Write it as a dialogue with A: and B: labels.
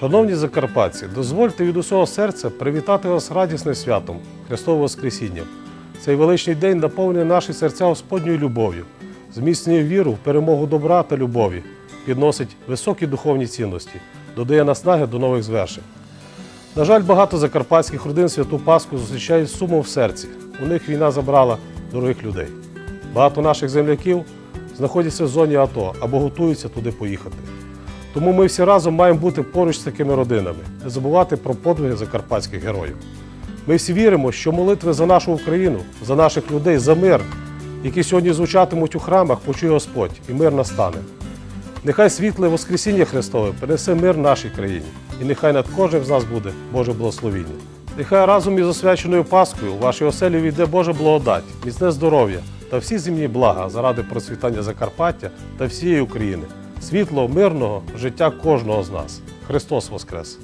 A: Шановні закарпатці, дозвольте від усього серця привітати вас радісним святом Христового Воскресіння. Цей величний день наповнює наші серця Господньою любов'ю, зміцнює віру в перемогу добра та любові, підносить високі духовні цінності, додає наснаги до нових звершень. На жаль, багато закарпатських родин святу Пасху зустрічають з сумом в серці. У них війна забрала дорогих людей. Багато наших земляків знаходяться в зоні АТО або готуються туди поїхати. Тому ми всі разом маємо бути поруч з такими родинами, не забувати про подвиги закарпатських героїв. Ми всі віримо, що молитви за нашу Україну, за наших людей, за мир, які сьогодні звучатимуть у храмах, почує Господь, і мир настане. Нехай світле Воскресіння Христове принесе мир нашій країні, і нехай над кожним з нас буде Боже благословіння. Нехай разом із освяченою Паскою у вашій оселі війде Божа благодать, міцне здоров'я та всі земні блага заради процвітання Закарпаття та всієї України, світлого, мирного життя кожного з нас. Христос Воскрес!